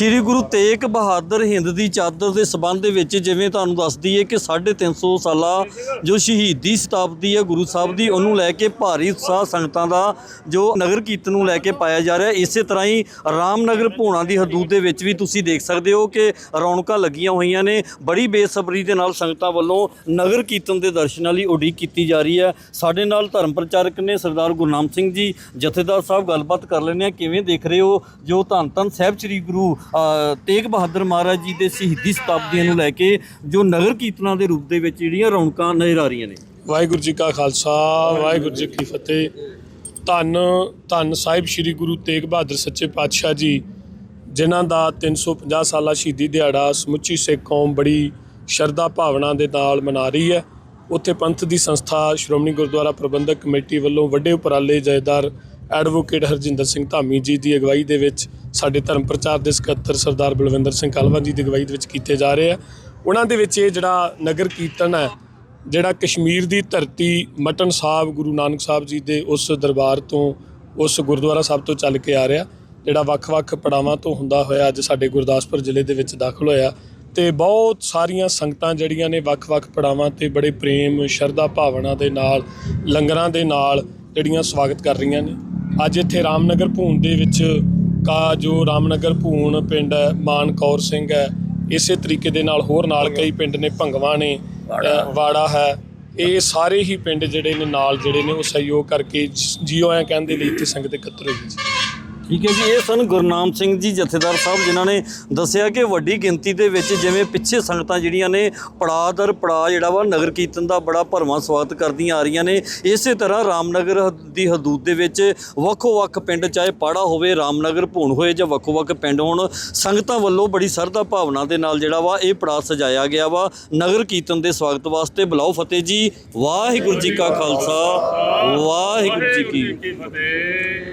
ਸ਼੍ਰੀ ਗੁਰੂ ਤੇਗ ਬਹਾਦਰ ਹਿੰਦ ਦੀ ਚਾਦਰ ਦੇ ਸਬੰਧ ਵਿੱਚ ਜਿਵੇਂ ਤੁਹਾਨੂੰ ਦੱਸਦੀ ਹੈ ਕਿ 350 ਸਾਲਾ ਜੋ ਸ਼ਹੀਦੀ ਸ਼ਤਾਬਦੀ ਹੈ ਗੁਰੂ ਸਾਹਿਬ ਦੀ, ਉਹਨੂੰ ਲੈ ਕੇ ਭਾਰੀ ਉਤਸ਼ਾਹ ਸੰਗਤਾਂ ਦਾ ਜੋ ਨਗਰ ਕੀਰਤਨ ਨੂੰ ਲੈ ਕੇ ਪਾਇਆ ਜਾ ਰਿਹਾ ਇਸੇ ਤਰ੍ਹਾਂ ਹੀ ਰਾਮਨਗਰ ਭੋਣਾ ਦੀ ਹਦੂਦ ਦੇ ਵਿੱਚ ਵੀ ਤੁਸੀਂ ਦੇਖ ਸਕਦੇ ਹੋ ਕਿ ਰੌਣਕਾਂ ਲੱਗੀਆਂ ਹੋਈਆਂ ਨੇ। ਬੜੀ ਬੇਸਬਰੀ ਦੇ ਨਾਲ ਸੰਗਤਾਂ ਵੱਲੋਂ ਨਗਰ ਕੀਰਤਨ ਦੇ ਦਰਸ਼ਨਾਂ ਲਈ ਉਡੀਕ ਕੀਤੀ ਜਾ ਰਹੀ ਹੈ। ਸਾਡੇ ਨਾਲ ਧਰਮ ਪ੍ਰਚਾਰਕ ਨੇ ਸਰਦਾਰ ਗੁਰਨਾਮ ਸਿੰਘ ਜੀ, ਜਥੇਦਾਰ ਸਾਹਿਬ, ਗੱਲਬਾਤ ਕਰ ਲੈਂਦੇ ਆ ਕਿਵੇਂ ਦੇਖ ਰਹੇ ਹੋ? ਜੋ ਧੰਨ ਧੰਨ ਸਾਹਿਬ ਸ੍ਰੀ ਗੁਰੂ ਤੇਗ ਬਹਾਦਰ ਮਹਾਰਾਜ ਜੀ ਦੇ ਸ਼ਹੀਦੀ ਸ਼ਤਾਬਦੀਆਂ ਨੂੰ ਲੈ ਕੇ ਜੋ ਨਗਰ ਕੀਰਤਨਾਂ ਦੇ ਰੂਪ ਦੇ ਵਿੱਚ ਜਿਹੜੀਆਂ ਰੌਣਕਾਂ ਨਜ਼ਰ ਆ ਰਹੀਆਂ ਨੇ। ਵਾਹਿਗੁਰੂ ਜੀ ਕਾ ਖਾਲਸਾ, ਵਾਹਿਗੁਰੂ ਜੀ ਕੀ ਫਤਿਹ। ਧੰਨ ਧੰਨ ਸਾਹਿਬ ਸ੍ਰੀ ਗੁਰੂ ਤੇਗ ਬਹਾਦਰ ਸੱਚੇ ਪਾਤਸ਼ਾਹ ਜੀ, ਜਿਨ੍ਹਾਂ ਦਾ 350 ਸਾਲਾ ਸ਼ਹੀਦੀ ਦਿਹਾੜਾ ਸਮੁੱਚੀ ਸਿੱਖ ਕੌਮ ਬੜੀ ਸ਼ਰਧਾ ਭਾਵਨਾ ਦੇ ਨਾਲ ਮਨਾ ਰਹੀ ਹੈ। ਉੱਥੇ ਪੰਥ ਦੀ ਸੰਸਥਾ ਸ਼੍ਰੋਮਣੀ ਗੁਰਦੁਆਰਾ ਪ੍ਰਬੰਧਕ ਕਮੇਟੀ ਵੱਲੋਂ ਵੱਡੇ ਉਪਰਾਲੇ, ਜਥੇਦਾਰ ਐਡਵੋਕੇਟ ਹਰਜਿੰਦਰ ਸਿੰਘ ਧਾਮੀ ਜੀ ਦੀ ਅਗਵਾਈ ਦੇ ਵਿੱਚ ਸਾਡੇ ਧਰਮ ਪ੍ਰਚਾਰ ਦੇ ਸਕੱਤਰ ਸਰਦਾਰ ਬਲਵਿੰਦਰ ਸਿੰਘ ਕਾਲਵਾ ਜੀ ਦੀ ਅਗਵਾਈ ਦੇ ਵਿੱਚ ਕੀਤੇ ਜਾ ਰਹੇ ਆ। ਉਹਨਾਂ ਦੇ ਵਿੱਚ ਇਹ ਜਿਹੜਾ ਨਗਰ ਕੀਰਤਨ ਹੈ, ਜਿਹੜਾ ਕਸ਼ਮੀਰ ਦੀ ਧਰਤੀ ਮਟਨ ਸਾਹਿਬ, ਗੁਰੂ ਨਾਨਕ ਸਾਹਿਬ ਜੀ ਦੇ ਉਸ ਦਰਬਾਰ ਤੋਂ, ਉਸ ਗੁਰਦੁਆਰਾ ਸਾਹਿਬ ਤੋਂ ਚੱਲ ਕੇ ਆ ਰਿਹਾ। ਜਿਹੜਾ ਵੱਖ-ਵੱਖ ਪੜਾਵਾਂ ਤੋਂ ਹੁੰਦਾ ਹੋਇਆ ਅੱਜ ਸਾਡੇ ਗੁਰਦਾਸਪੁਰ ਜ਼ਿਲ੍ਹੇ ਦੇ ਵਿੱਚ ਦਾਖਲ ਹੋਇਆ। ਤੇ ਬਹੁਤ ਸਾਰੀਆਂ ਸੰਗਤਾਂ ਜਿਹੜੀਆਂ ਨੇ ਵੱਖ-ਵੱਖ ਪੜਾਵਾਂ ਤੇ ਬੜੇ ਪ੍ਰੇਮ, ਸ਼ਰਧਾ ਭਾਵਨਾ ਦੇ ਨਾਲ, ਲੰਗਰਾਂ ਦੇ ਨਾਲ ਜਿਹੜੀਆਂ ਸਵਾਗਤ ਕਰ ਰਹੀਆਂ ਨੇ। ਅੱਜ ਇੱਥੇ ਰਾਮਨਗਰ ਭੂਨ ਦੇ ਵਿੱਚ ਕਾ ਜੋ ਰਾਮਨਗਰ ਭੂਨ ਪਿੰਡ ਹੈ ਮਾਨ ਕੌਰ ਸਿੰਘ ਹੈ ਇਸੇ ਤਰੀਕੇ ਦੇ ਨਾਲ ਹੋਰ ਨਾਲ ਕਈ ਪਿੰਡ ਨੇ ਭੰਗਵਾ ਨੇ ਵਾੜਾ। ਹੈ। ਇਹ ਸਾਰੇ ਹੀ ਪਿੰਡ ਜਿਹੜੇ ਨੇ ਨਾਲ ਜਿਹੜੇ ਨੇ ਉਹ ਸਹਿਯੋਗ ਕਰਕੇ ਜੀਓ ਐ ਕਹਿੰਦੇ ਲਈ ਇੱਥੇ ਸੰਗਤ ਇਕੱਤਰ ਹੋਈ ਜੀ ਠੀਕ ਹੈ ਜੀ, ਇਹ ਸਨ ਗੁਰਨਾਮ ਸਿੰਘ ਜੀ, ਜਥੇਦਾਰ ਸਾਹਿਬ, ਜਿਨ੍ਹਾਂ ਨੇ ਦੱਸਿਆ ਕਿ ਵੱਡੀ ਗਿਣਤੀ ਦੇ ਵਿੱਚ ਜਿਵੇਂ ਪਿੱਛੇ ਸੰਗਤਾਂ ਜਿਹੜੀਆਂ ਨੇ ਪੜਾਅ ਦਰ ਪੜਾਅ ਜਿਹੜਾ ਵਾ, ਨਗਰ ਕੀਰਤਨ ਦਾ ਬੜਾ ਭਰਵਾਂ ਸਵਾਗਤ ਕਰਦੀਆਂ ਆ ਰਹੀਆਂ ਨੇ। ਇਸੇ ਤਰ੍ਹਾਂ ਰਾਮਨਗਰ ਹ- ਦੀ ਹਦੂਦ ਦੇ ਵਿੱਚ ਵੱਖੋ-ਵੱਖ ਪਿੰਡ, ਚਾਹੇ ਪਾੜਾ ਹੋਵੇ, ਰਾਮਨਗਰ, ਭੂਣ ਹੋਏ ਜਾਂ ਵੱਖੋ-ਵੱਖ ਪਿੰਡ ਹੋਣ, ਸੰਗਤਾਂ ਵੱਲੋਂ ਬੜੀ ਸਰਧਾ ਭਾਵਨਾ ਦੇ ਨਾਲ ਜਿਹੜਾ ਵਾ, ਇਹ ਪੜਾਅ ਸਜਾਇਆ ਗਿਆ ਵਾ। ਨਗਰ ਕੀਰਤਨ ਦੇ ਸਵਾਗਤ ਵਾਸਤੇ ਬੁਲਾਓ ਫਤਿਹ ਜੀ। ਵਾਹਿਗੁਰੂ ਜੀ ਕਾ ਖਾਲਸਾ। ਵਾਹਿਗੁਰੂ ਜੀ ਕੀ ਫਤਿਹ।